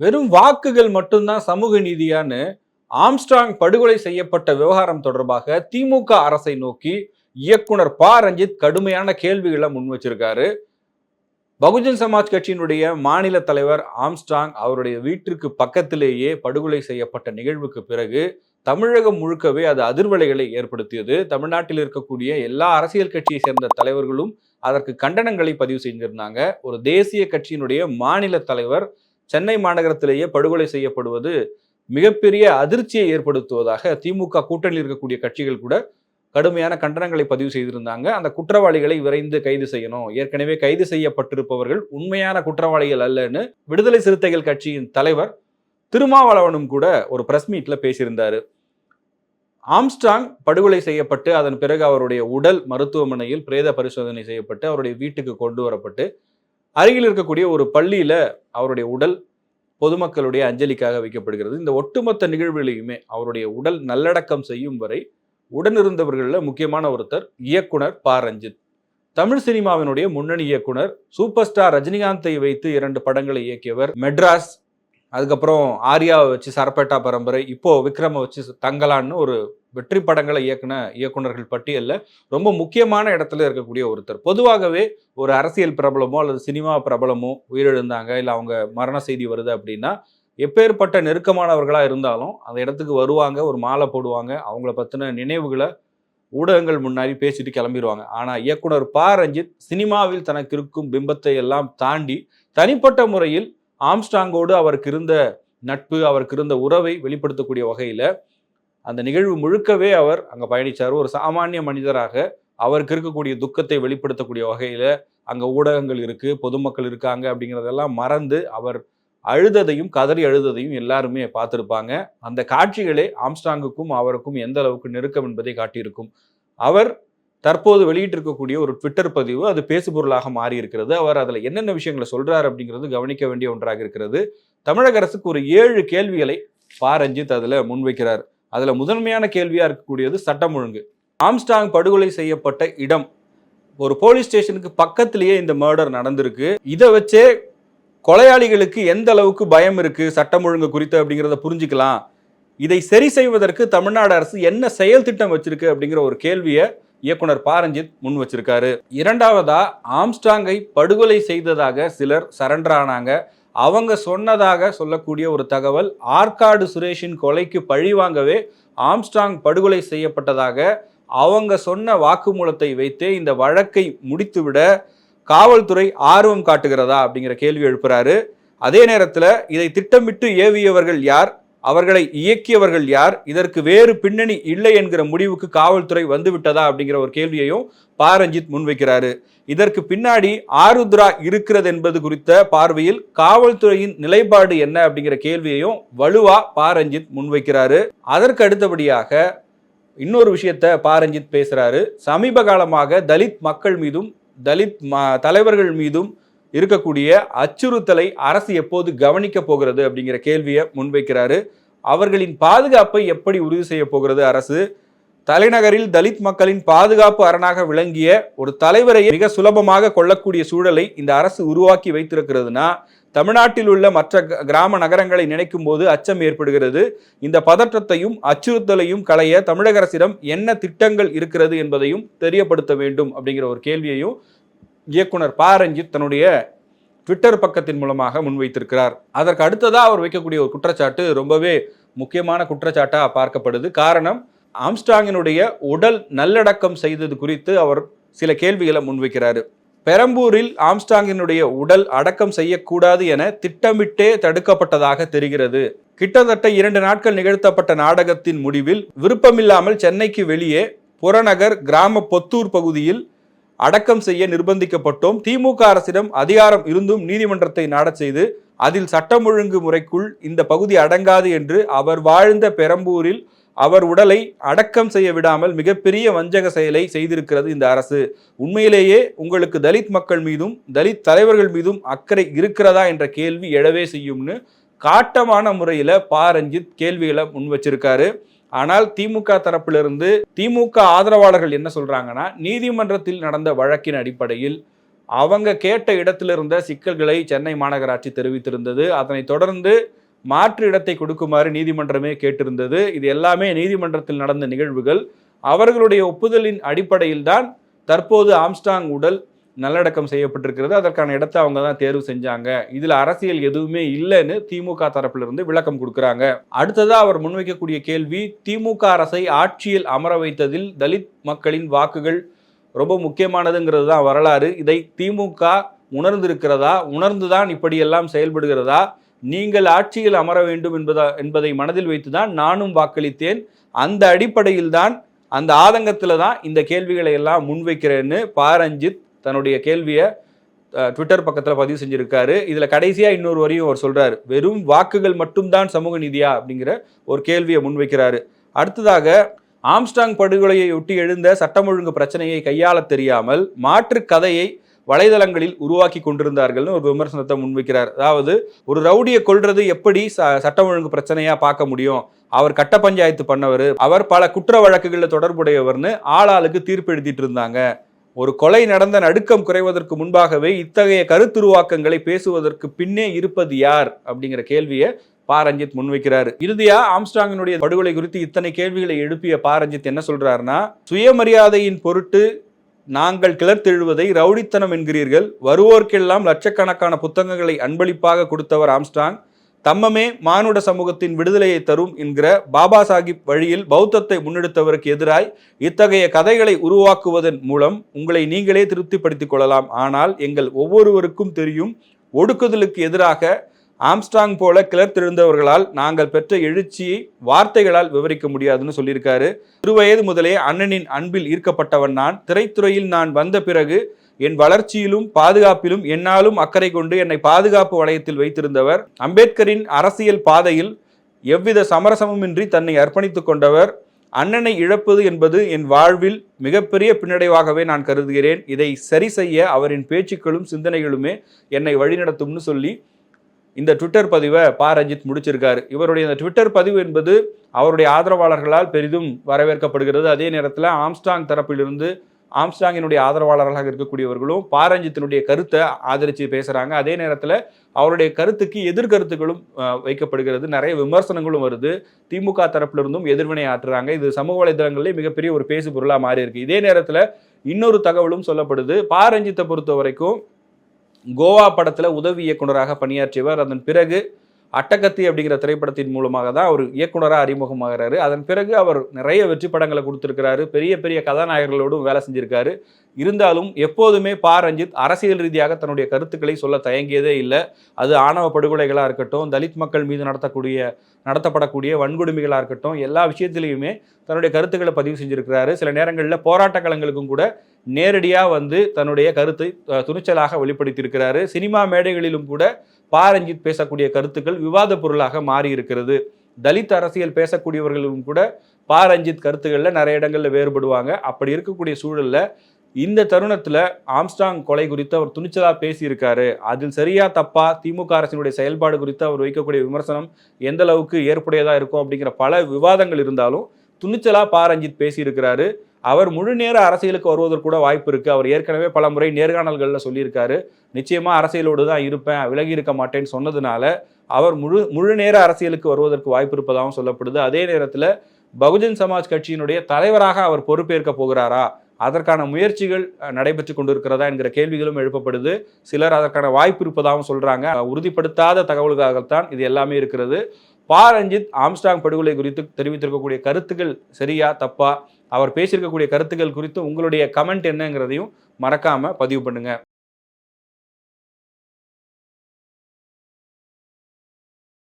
வெறும் வாக்குகள் மட்டும்தான் சமூக நீதியான்னு ஆம்ஸ்ட்ராங் படுகொலை செய்யப்பட்ட விவகாரம் தொடர்பாக திமுக அரசை நோக்கி இயக்குனர் ப. ரஞ்சித் கடுமையான கேள்விகளை முன் வச்சிருக்காரு. பகுஜன் சமாஜ் கட்சியினுடைய மாநில தலைவர் ஆம்ஸ்ட்ராங் அவருடைய வீட்டிற்கு பக்கத்திலேயே படுகொலை செய்யப்பட்ட நிகழ்வுக்கு பிறகு தமிழகம் முழுக்கவே அது அதிர்வலைகளை ஏற்படுத்தியது. தமிழ்நாட்டில் இருக்கக்கூடிய எல்லா அரசியல் கட்சியை சேர்ந்த தலைவர்களும் அதற்கு கண்டனங்களை பதிவு செஞ்சிருந்தாங்க. ஒரு தேசிய கட்சியினுடைய மாநில தலைவர் சென்னை மாநகரத்திலேயே படுகொலை செய்யப்படுவது மிகப்பெரிய அதிர்ச்சியை ஏற்படுத்துவதாக திமுக கூட்டணியில் இருக்கக்கூடிய கட்சிகள் கூட கடுமையான கண்டனங்களை பதிவு செய்திருந்தாங்க. அந்த குற்றவாளிகளை விரைந்து கைது செய்யணும். ஏற்கனவே கைது செய்யப்பட்டிருப்பவர்கள் உண்மையான குற்றவாளிகள் அல்லன்னு விடுதலை சிறுத்தைகள் கட்சியின் தலைவர் திருமாவளவனும் கூட ஒரு பிரஸ் மீட்ல பேசியிருந்தாரு. ஆம்ஸ்டாங் படுகொலை செய்யப்பட்டு அதன் பிறகு அவருடைய உடல் மருத்துவமனையில் பிரேத பரிசோதனை செய்யப்பட்டு அவருடைய வீட்டுக்கு கொண்டு வரப்பட்டு அருகில் இருக்கக்கூடிய ஒரு பள்ளியில் அவருடைய உடல் பொதுமக்களுடைய அஞ்சலிக்காக வைக்கப்படுகிறது. இந்த ஒட்டுமொத்த நிகழ்வுகளையுமே அவருடைய உடல் நல்லடக்கம் செய்யும் வரை உடனிருந்தவர்களில் முக்கியமான ஒருத்தர் இயக்குனர் ப ரஞ்சித் தமிழ் சினிமாவினுடைய முன்னணி இயக்குனர் சூப்பர் ஸ்டார் ரஜினிகாந்தை வைத்து இரண்டு படங்களை இயக்கியவர் மெட்ராஸ் அதுக்கப்புறம் ஆர்யாவை வச்சு சரப்பேட்டா பரம்பரை இப்போ விக்ரம வச்சு தங்கலான்னு ஒரு வெற்றி படங்களை இயக்குன இயக்குனர்கள் பட்டியலில் ரொம்ப முக்கியமான இடத்துல இருக்கக்கூடிய ஒருத்தர். பொதுவாகவே ஒரு அரசியல் பிரபலமோ அல்லது சினிமா பிரபலமோ உயிரிழந்தாங்க இல்லை அவங்க மரண செய்தி வருது அப்படின்னா எப்பேற்பட்ட நெருக்கமானவர்களாக இருந்தாலும் அந்த இடத்துக்கு வருவாங்க ஒரு மாலை போடுவாங்க அவங்கள பற்றின நினைவுகளை ஊடகங்கள் முன்னாடி பேசிட்டு கிளம்பிடுவாங்க ஆனால் இயக்குனர் ப. ரஞ்சித் சினிமாவில் தனக்கு இருக்கும் பிம்பத்தை எல்லாம் தாண்டி தனிப்பட்ட முறையில் ஆம்ஸ்டாங்கோடு அவருக்கு இருந்த நட்பு அவருக்கு இருந்த உறவை வெளிப்படுத்தக்கூடிய வகையில் அந்த நிகழ்வு முழுக்கவே அவர் அங்கே பயணித்தார் ஒரு சாமானிய மனிதராக அவருக்கு இருக்கக்கூடிய துக்கத்தை வெளிப்படுத்தக்கூடிய வகையில் அங்கே ஊடகங்கள் இருக்குது பொதுமக்கள் இருக்காங்க அப்படிங்கிறதெல்லாம் மறந்து அவர் அழுததையும் கதறி அழுததையும் எல்லாருமே பார்த்துருப்பாங்க. அந்த காட்சிகளே ஆம்ஸ்டாங்குக்கும் அவருக்கும் எந்த அளவுக்கு நெருக்கம் என்பதை காட்டியிருக்கும். அவர் தற்போது வெளியிட்டிருக்கக்கூடிய ஒரு ட்விட்டர் பதிவு அது பேசுபொருளாக மாறி இருக்கிறது அவர் அதில் என்னென்ன விஷயங்களை சொல்றாரு அப்படிங்கிறது கவனிக்க வேண்டிய ஒன்றாக இருக்கிறது. தமிழக அரசுக்கு ஒரு ஏழு கேள்விகளை பா ரஞ்சித் அதில் முன்வைக்கிறார். அதில் முதன்மையான கேள்வியாக இருக்கக்கூடியது சட்டம் ஒழுங்கு. ஆம்ஸ்டாங் படுகொலை செய்யப்பட்ட இடம். ஒரு போலீஸ் ஸ்டேஷனுக்கு பக்கத்திலேயே இந்த மர்டர் நடந்திருக்கு. இதை வச்சே கொலையாளிகளுக்கு எந்த அளவுக்கு பயம் இருக்கு சட்டம் ஒழுங்கு குறித்து அப்படிங்கிறத புரிஞ்சுக்கலாம். இதை சரி செய்வதற்கு தமிழ்நாடு அரசு என்ன செயல் திட்டம் வச்சிருக்கு அப்படிங்கிற ஒரு கேள்வியை இயக்குனர் பாரஞ்சித் முன் வச்சிருக்காரு. இரண்டாவதா ஆம்ஸ்டாங்கை படுகொலை செய்ததாக சிலர் சரண்டர் ஆனாங்க. அவங்க சொன்னதாக சொல்லக்கூடிய ஒரு தகவல் ஆற்காடு சுரேஷின் கொலைக்கு பழி வாங்கவே ஆம்ஸ்டாங் படுகொலை செய்யப்பட்டதாக அவங்க சொன்ன வாக்குமூலத்தை வைத்தே இந்த வழக்கை முடித்துவிட காவல்துறை ஆர்வம் காட்டுகிறதா அப்படிங்கிற கேள்வி எழுப்புறாரு. அதே நேரத்தில் இதை திட்டமிட்டு ஏவியவர்கள் யார்? அவர்களை இயக்கியவர்கள் யார்? இதற்கு வேறு பின்னணி இல்லை என்கிற முடிவுக்கு காவல்துறை வந்துவிட்டதா அப்படிங்கிற ஒரு கேள்வியையும் பாரஞ்சித் முன்வைக்கிறாரு. இதற்கு பின்னாடி ஆருத்ரா இருக்கிறது என்பது குறித்த பார்வையில் காவல்துறையின் நிலைப்பாடு என்ன அப்படிங்கிற கேள்வியையும் வலுவா பாரஞ்சித் முன்வைக்கிறாரு. அதற்கு அடுத்தபடியாக இன்னொரு விஷயத்த பாரஞ்சித் பேசுறாரு. சமீப காலமாக தலித் மக்கள் மீதும் தலித் தலைவர்கள் மீதும் இருக்கக்கூடிய அச்சுறுத்தலை அரசு எப்போது கவனிக்க போகிறது அப்படிங்கிற கேள்வியை முன்வைக்கிறாரு. அவர்களின் பாதுகாப்பை எப்படி உறுதி செய்ய போகிறது அரசு? தலைநகரில் தலித் மக்களின் பாதுகாப்பு அரணாக விளங்கிய ஒரு தலைவரை மிக சுலபமாக கொள்ளக்கூடிய சூழலை இந்த அரசு உருவாக்கி வைத்திருக்கிறதுனா தமிழ்நாட்டில் உள்ள மற்ற கிராம நகரங்களை நினைக்கும் போது அச்சம் ஏற்படுகிறது. இந்த பதற்றத்தையும் அச்சுறுத்தலையும் களைய தமிழக அரசிடம் என்ன திட்டங்கள் இருக்கிறது என்பதையும் தெரியப்படுத்த வேண்டும் அப்படிங்கிற ஒரு கேள்வியையும் இயக்குனர் ப ரஞ்சித் தன்னுடைய ட்விட்டர் பக்கத்தின் மூலமாக முன்வைத்திருக்கிறார். அதற்கு அடுத்ததாக அவர் வைக்கக்கூடிய ஒரு குற்றச்சாட்டு ரொம்பவே முக்கியமான குற்றச்சாட்டாக பார்க்கப்படுது. காரணம் ஆம்ஸ்டாங்கினுடைய உடல் நல்லடக்கம் செய்தது குறித்து அவர் சில கேள்விகளை முன்வைக்கிறாரு. பெரம்பூரில் ஆம்ஸ்டாங்கினுடைய உடல் அடக்கம் செய்யக்கூடாது என திட்டமிட்டே தடுக்கப்பட்டதாக தெரிகிறது. கிட்டத்தட்ட இரண்டு நாட்கள் நிகழ்த்தப்பட்ட நாடகத்தின் முடிவில் விருப்பமில்லாமல் சென்னைக்கு வெளியே புறநகர் கிராம பொத்தூர் பகுதியில் அடக்கம் செய்ய நிர்பந்திக்கப்பட்டோம். திமுக அரசிடம் அதிகாரம் இருந்தும் நீதிமன்றத்தை நாடச் செய்து அதில் சட்டம் ஒழுங்கு முறைக்குள் இந்த பகுதி அடங்காது என்று அவர் வாழ்ந்த பெரம்பூரில் அவர் உடலை அடக்கம் செய்ய விடாமல் மிகப்பெரிய வஞ்சக செயலை செய்திருக்கிறது இந்த அரசு. உண்மையிலேயே உங்களுக்கு தலித் மக்கள் மீதும் தலித் தலைவர்கள் மீதும் அக்கறை இருக்கிறதா என்ற கேள்வி எழவே செய்யும்னு காட்டமான முறையில் பா. ரஞ்சித் கேள்விகளை முன் வச்சிருக்காரு. ஆனால் திமுக தரப்பிலிருந்து திமுக ஆதரவாளர்கள் என்ன சொல்றாங்கன்னா நீதிமன்றத்தில் நடந்த வழக்கின் அடிப்படையில் அவங்க கேட்ட இடத்துல இருந்த சிக்கல்களை சென்னை மாநகராட்சி தெரிவித்திருந்தது. அதனை தொடர்ந்து மாற்று இடத்தை கொடுக்குமாறு நீதிமன்றமே கேட்டிருந்தது. இது எல்லாமே நீதிமன்றத்தில் நடந்த நிகழ்வுகள். அவர்களுடைய ஒப்புதலின் அடிப்படையில் தான் தற்போது ஆம்ஸ்டாங் உடல் நல்லடக்கம் செய்யப்பட்டிருக்கிறது. அதற்கான இடத்தை அவங்க தான் தேர்வு செஞ்சாங்க. இதுல அரசியல் எதுவுமே இல்லைன்னு திமுக தரப்புல இருந்து விளக்கம் கொடுக்குறாங்க. அடுத்ததா அவர் முன்வைக்கக்கூடிய கேள்வி திமுக அரசை ஆட்சியில் அமர வைத்ததில் தலித் மக்களின் வாக்குகள் ரொம்ப முக்கியமானதுங்கிறது தான் வரலாறு. இதை திமுக உணர்ந்திருக்கிறதா? உணர்ந்துதான் இப்படியெல்லாம் செயல்படுகிறதா? நீங்கள் ஆட்சியில் அமர வேண்டும் என்பதா என்பதை மனதில் வைத்துதான் நானும் வாக்களித்தேன். அந்த அடிப்படையில் தான் அந்த ஆதங்கத்தில் தான் இந்த கேள்விகளை எல்லாம் முன்வைக்கிறேன்னு பாரஞ்சித் தன்னுடைய கேள்வியை ட்விட்டர் பக்கத்தில் பதிவு செஞ்சுருக்காரு. இதில் கடைசியாக இன்னொரு வரையும் அவர் சொல்கிறார் வெறும் வாக்குகள் மட்டும்தான் சமூக நீதியா? அப்படிங்கிற ஒரு கேள்வியை முன்வைக்கிறாரு. அடுத்ததாக ஆம்ஸ்டாங் படுகொலையை ஒட்டி எழுந்த சட்டம் ஒழுங்கு பிரச்சனையை கையாளத் தெரியாமல் மாற்று கதையை வலைதளங்களில் உருவாக்கி கொண்டிருந்தார்கள்னு ஒரு விமர்சனத்தை முன்வைக்கிறார். அதாவது ஒரு ரவுடியை கொள்றது எப்படி ச- சட்டம் ஒழுங்கு பிரச்சனையா பார்க்க முடியும்? அவர் கட்ட பஞ்சாயத்து பண்ணவர் அவர் பல குற்ற வழக்குகளில் தொடர்புடையவர்னு ஆளாளுக்கு தீர்ப்பு எழுதிட்டு இருந்தாங்க. ஒரு கொலை நடந்த நடுக்கம் குறைவதற்கு முன்பாகவே இத்தகைய கருத்துருவாக்கங்களை பேசுவதற்கு பின்னே இருப்பது யார் அப்படிங்கிற கேள்வியை பா. ரஞ்சித் முன்வைக்கிறாரு. இறுதியா ஆம்ஸ்டாங்கினுடைய படுகொலை குறித்து இத்தனை கேள்விகளை எழுப்பிய பா. ரஞ்சித் என்ன சொல்றாருன்னா சுயமரியாதையின் பொருட்டு நாங்கள் கிளர்த்தெழுவதை ரவுடித்தனம் என்கிறீர்கள். வருவோர்க்கெல்லாம் லட்சக்கணக்கான புத்தகங்களை அன்பளிப்பாக கொடுத்தவர் ஆம்ஸ்டாங் தம்மமே மானுட சமூகத்தின் விடுதலையை தரும் என்கிற பாபா சாஹிப் வழியில் பௌத்தத்தை முன்னெடுத்தவருக்கு எதிராய் இத்தகைய கதைகளை உருவாக்குவதன் மூலம் உங்களை நீங்களே திருப்திப்படுத்திக் கொள்ளலாம். ஆனால் எங்கள் ஒவ்வொருவருக்கும் தெரியும் ஒடுக்குதலுக்கு எதிராக ஆம்ஸ்டாங் போல கிளர்த்தெழுந்தவர்களால் நாங்கள் பெற்ற எழுச்சியை வார்த்தைகளால் விவரிக்க முடியாதுன்னு சொல்லியிருக்காரு. சிறுவயது முதலே அண்ணனின் அன்பில் ஈர்க்கப்பட்டவன் நான். திரைத்துறையில் நான் வந்த பிறகு என் வளர்ச்சியிலும் பாதுகாப்பிலும் என்னாலும் அக்கறை கொண்டு என்னை பாதுகாப்பு வளையத்தில் வைத்திருந்தவர். அம்பேத்கரின் அரசியல் பாதையில் எவ்வித சமரசமுமின்றி தன்னை அர்ப்பணித்துக் கொண்டவர். அண்ணனை இழப்பது என்பது என் வாழ்வில் மிகப்பெரிய பின்னடைவாகவே நான் கருதுகிறேன். இதை சரி செய்ய அவரின் பேச்சுக்களும் சிந்தனைகளுமே என்னை வழிநடத்தும்னு சொல்லி இந்த ட்விட்டர் பதிவை பா. ரஞ்சித் முடிச்சிருக்காரு. இவருடைய இந்த ட்விட்டர் பதிவு என்பது அவருடைய ஆதரவாளர்களால் பெரிதும் வரவேற்கப்படுகிறது. அதே நேரத்தில் ஆம்ஸ்டாங் தரப்பிலிருந்து ஆம்ஸ்டாங்கினுடைய ஆதரவாளர்களாக இருக்கக்கூடியவர்களும் பாரஞ்சித்தினுடைய கருத்தை ஆதரித்து பேசுகிறாங்க அதே நேரத்தில் அவருடைய கருத்துக்கு எதிர்கருத்துக்களும் வைக்கப்படுகிறது. நிறைய விமர்சனங்களும் வருது. திமுக தரப்பிலிருந்தும் எதிர்வினை ஆற்றுறாங்க. இது சமூக வலைதளங்களிலே மிகப்பெரிய ஒரு பேசு பொருளாக மாறி இருக்கு இதே நேரத்தில் இன்னொரு தகவலும் சொல்லப்படுது. பாரஞ்சித்தை பொறுத்த வரைக்கும் கோவா படத்தில் உதவி இயக்குனராக பணியாற்றியவர். அதன் பிறகு அட்டகத்தி அப்படிங்கிற திரைப்படத்தின் மூலமாக தான் அவர் இயக்குனராக அறிமுகமாகிறாரு. அதன் பிறகு அவர் நிறைய வெற்றி படங்களை கொடுத்துருக்கிறாரு. பெரிய பெரிய கதாநாயகர்களோடும் வேலை செஞ்சிருக்காரு. இருந்தாலும் எப்போதுமே பா. ரஞ்சித் அரசியல் ரீதியாக தன்னுடைய கருத்துக்களை சொல்ல தயங்கியதே இல்லை. அது ஆணவ படுகொலைகளாக இருக்கட்டும் தலித் மக்கள் மீது நடத்தக்கூடிய நடத்தப்படக்கூடிய வன்கொடுமைகளாக இருக்கட்டும் எல்லா விஷயத்திலையுமே தன்னுடைய கருத்துக்களை பதிவு செஞ்சுருக்கிறாரு. சில நேரங்களில் போராட்ட களங்களுக்கும் கூட நேரடியாக வந்து தன்னுடைய கருத்தை துணிச்சலாக வெளிப்படுத்தியிருக்கிறாரு. சினிமா மேடைகளிலும் கூட பாரஞ்சித் பேசக்கூடிய கருத்துக்கள் விவாத பொருளாக மாறி இருக்கிறது. தலித் அரசியல் பேசக்கூடியவர்களும் கூட பாரஞ்சித் கருத்துக்களில் நிறைய இடங்களில் வேறுபடுவாங்க. அப்படி இருக்கக்கூடிய சூழலில் இந்த தருணத்தில் ஆம்ஸ்டாங் கொலை குறித்து அவர் துணிச்சலாக பேசியிருக்காரு. அதில் சரியா தப்பா திமுக அரசினுடைய செயல்பாடு குறித்து அவர் வைக்கக்கூடிய விமர்சனம் எந்த அளவுக்கு ஏற்புடையதாக இருக்கும் அப்படிங்கிற பல விவாதங்கள் இருந்தாலும் துணிச்சலா பாரஞ்சித் பேசியிருக்கிறாரு. அவர் முழு நேர அரசியலுக்கு வருவதற்கு கூட வாய்ப்பு இருக்குது அவர் ஏற்கனவே பல முறை நேர்காணல்களில் சொல்லியிருக்காரு. நிச்சயமாக அரசியலோடு தான் இருப்பேன் விலகி இருக்க மாட்டேன்னு சொன்னதுனால அவர் முழு முழு நேர அரசியலுக்கு வருவதற்கு வாய்ப்பு இருப்பதாகவும் சொல்லப்படுது. அதே நேரத்தில் பகுஜன் சமாஜ் கட்சியினுடைய தலைவராக அவர் பொறுப்பேற்க போகிறாரா? அதற்கான முயற்சிகள் நடைபெற்று கொண்டிருக்கிறதா என்கிற கேள்விகளும் எழுப்பப்படுது. சிலர் அதற்கான வாய்ப்பு இருப்பதாகவும் சொல்றாங்க. உறுதிப்படுத்தாத தகவல்களாகத்தான் இது எல்லாமே இருக்கிறது. பா. ரஞ்சித் ஆம்ஸ்டாங் படுகொலை குறித்து தெரிவித்திருக்கக்கூடிய கருத்துக்கள் சரியா தப்பா? அவர் பேசியிருக்கக்கூடிய கருத்துக்கள் குறித்து உங்களுடைய கமெண்ட் என்னங்கிறதையும் மறக்காமல் பதிவு பண்ணுங்கள்